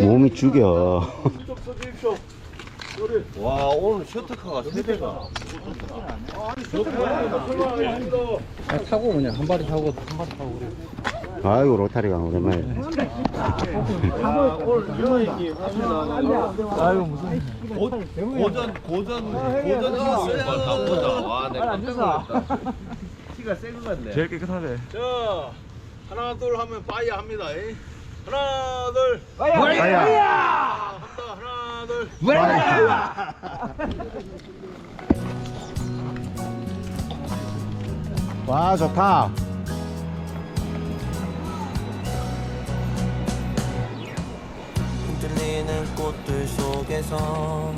몸이 죽여. 와 오늘 셔터카가 세 대가. 타고 그냥 한 발이 타고 한 발이 타고 그래. 아이고 로타리가 오랜만에. 아유 무슨 고, 고전 고전 고전 친구가 다 보자. 와 내가 깜짝 놀랐다. 키가 센것 같네. 제일 깨끗하네. 자 하나 둘 하면 빠이야 합니다. 이. 하나 둘. 아야. 한다 하나 둘. 와 좋다. 흔들리는 꽃들 속에서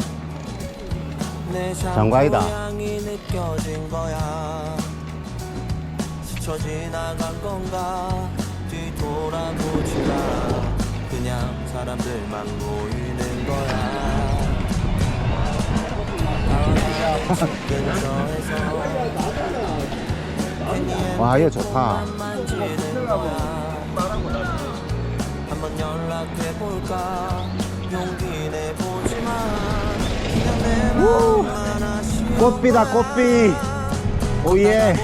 내 장과이다. 향이 느껴진 거야 스쳐 지나간 건가 뒤 돌아보지 마 그냥 사람들만 보이는 거야 와 이거 좋다. 한번 연락해 볼까 용기 내보지만 그냥 내 마음만 아쉬워 꽃비다 꽃비. 오예.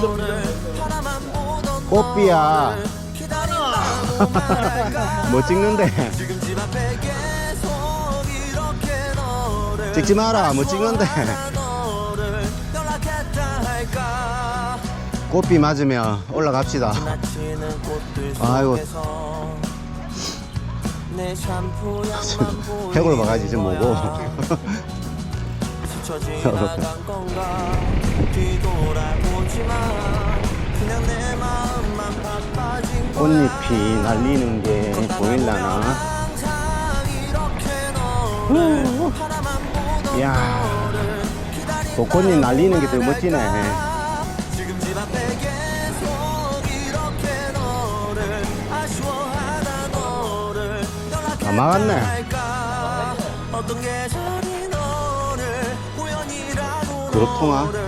보면 항 꽃비야. 말할까 뭐 찍는데? 지금 찍지 마라. 뭐 찍는데? 꽃비 맞으면 올라갑시다. 아이고. 해골 바가지 좀 보고. 뒤돌아보지만 그냥 내 거야 꽃잎이 날리는 게 보일라나? 이야. 기다린다 독꽃잎 날리는 게더 멋지네. 다 막았네. 그렇구나.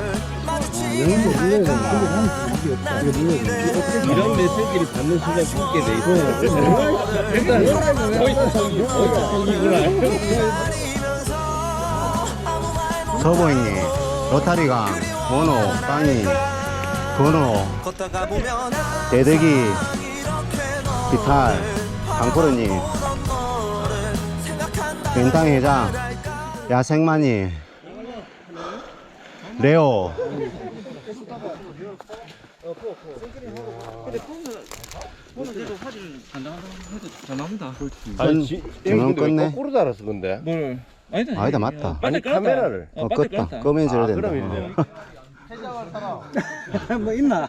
이런 메시지를 받는 순간 죽게 돼 있어. 일단 서보이님, 로타리강, 번호, 빵이, 이렇게 너 비탈, 강포르님, 너를 생각한다 벤탕 회장, 야생마니, 레오, 잘 나옵니다. 아니, 전원 껐네. 거꾸로 달았어 근데. 뭘? 아니다. 아니다, 맞다. 아니 카메라를. 어, 껐다. 끄면져야 아, 된다. 그럼 이래. 어. 뭐 있나?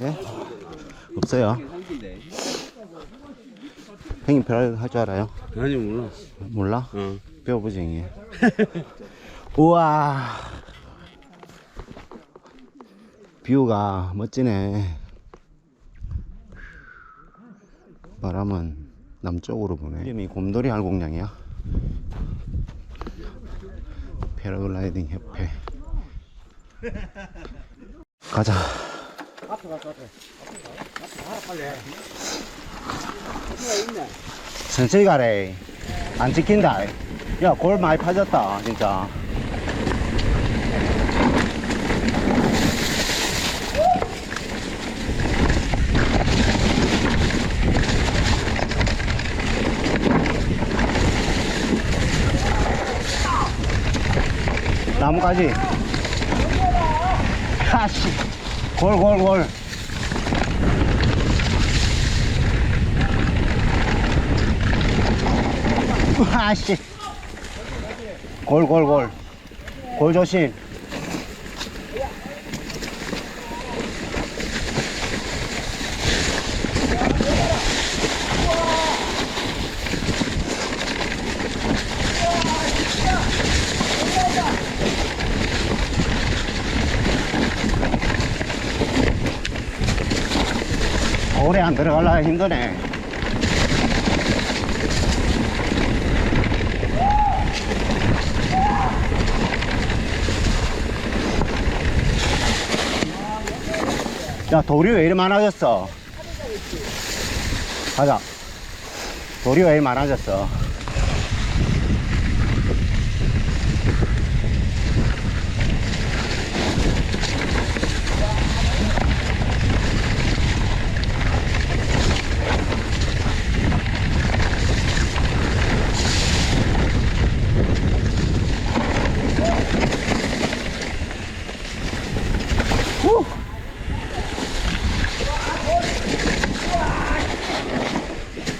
예? 없어요. 형님 별할줄 알아요? 아니 몰라. 몰라? 응. 배워보지 형님. 우와. 뷰가 멋지네. 바람은 남쪽으로 부네. 이름이 곰돌이 알곡량이야. 패러글라이딩 협회. 가자. 천천히 가래. 안 찍힌다. 야, 골 많이 파졌다, 진짜. 나무까지. 하씨. 골, 골, 골. 아씨. 골, 골, 골. 골 조심. 오래 안 들어가려 힘드네. 야, 돌이 왜 이리 많아졌어? 가자. 돌이 왜 이리 많아졌어?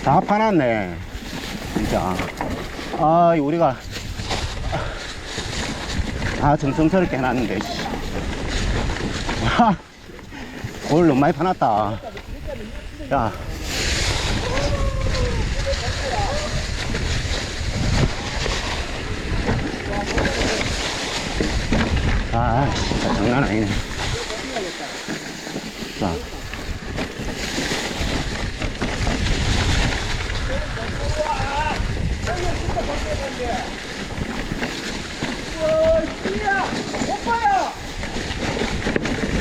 다 파놨네. 진짜. 아, 우리가. 다 정성스럽게 해놨는데, 씨. 와, 골 너무 많이 파놨다. 야. 아, 진짜 장난 아니네. 자.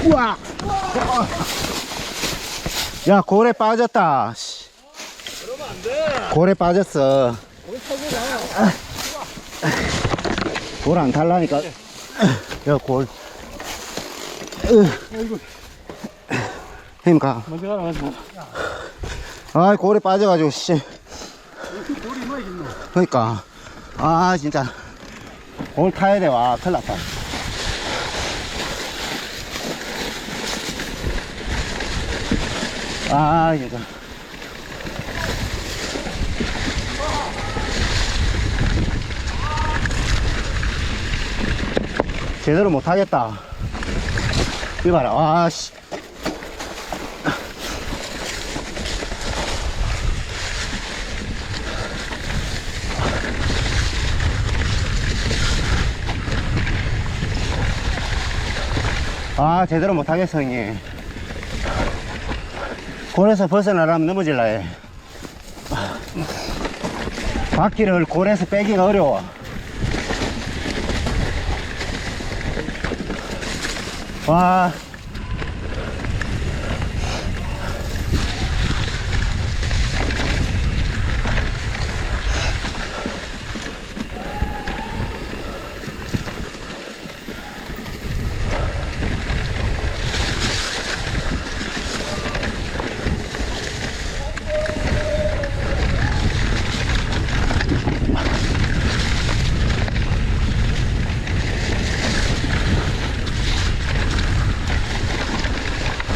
우와! 야, 고래 빠졌다. 씨. 고래 빠졌어. 골안 탈라니까. 야, 골. 힘 가. 먼저 가라 아, 고래 빠져가지고, 씨. 그니까. 아, 진짜. 골 타야 돼, 와. 큰일 났다. 아, 진짜. 제대로 못하겠다. 이봐라, 와, 씨. 아, 제대로 못하겠어, 형님. 골에서 벗어나려면 넘어질라 해. 바퀴를 골에서 빼기가 어려워. 와.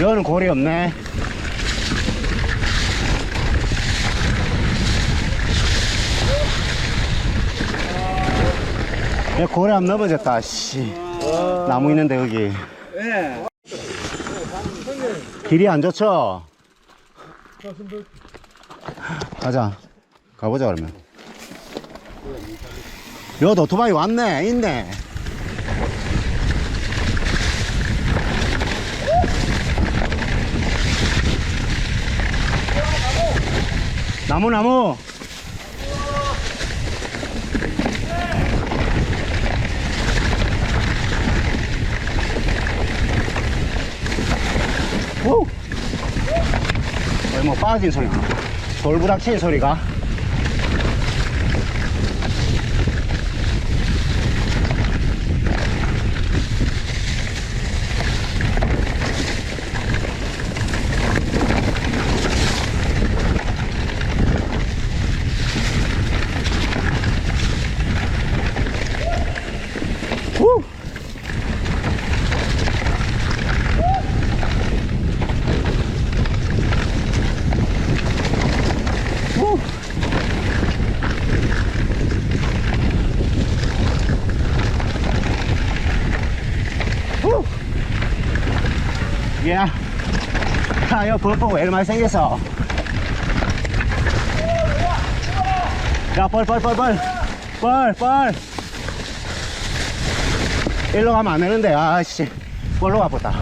여는 골이 없네. 야, 고래 안 넘어졌다, 씨. 나무 있는데, 여기. 길이 안 좋죠? 가자. 가보자, 그러면. 여기 오토바이 왔네, 있네. 나무, 나무. 오! 거의 뭐 빠진 소리가. 돌부닥치는 소리가. 왜 이렇게 많이 생겼어? 야, 벌, 벌, 벌, 벌, 벌, 벌. 일로 가면 안 되는데, 아씨. 뭘로 가보다.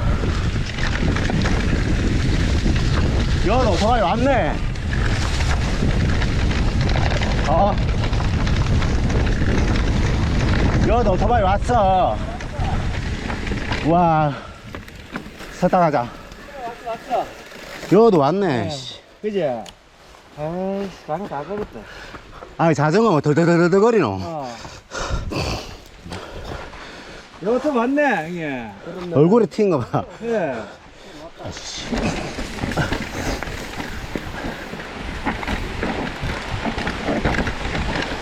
여, 오토바이 왔네. 어. 여, 오토바이 왔어. 와. 섰다 가자. 왔어. 여도 왔네. 씨. 그지? 아이씨, 방금 다 걸었다. 아, 자전거 뭐 덜덜덜덜 거리노. 어. 이것도 맞네, 형님. 얼굴에 튄 거 봐. 예.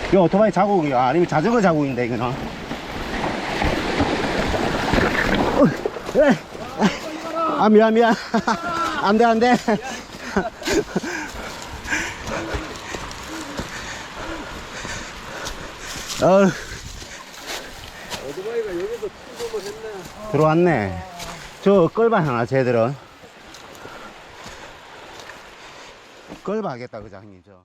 이거 오토바이 자국이야? 아니면 자전거 자국인데, 이거는? 어, 에. 아, 미안, 미안. 안 돼, 안 돼. 어. 오토바이가 여기서 출범을 했네. 들어왔네. 저 끌바 하나, 쟤들은. 끌바 하겠다, 그자, 형님, 저.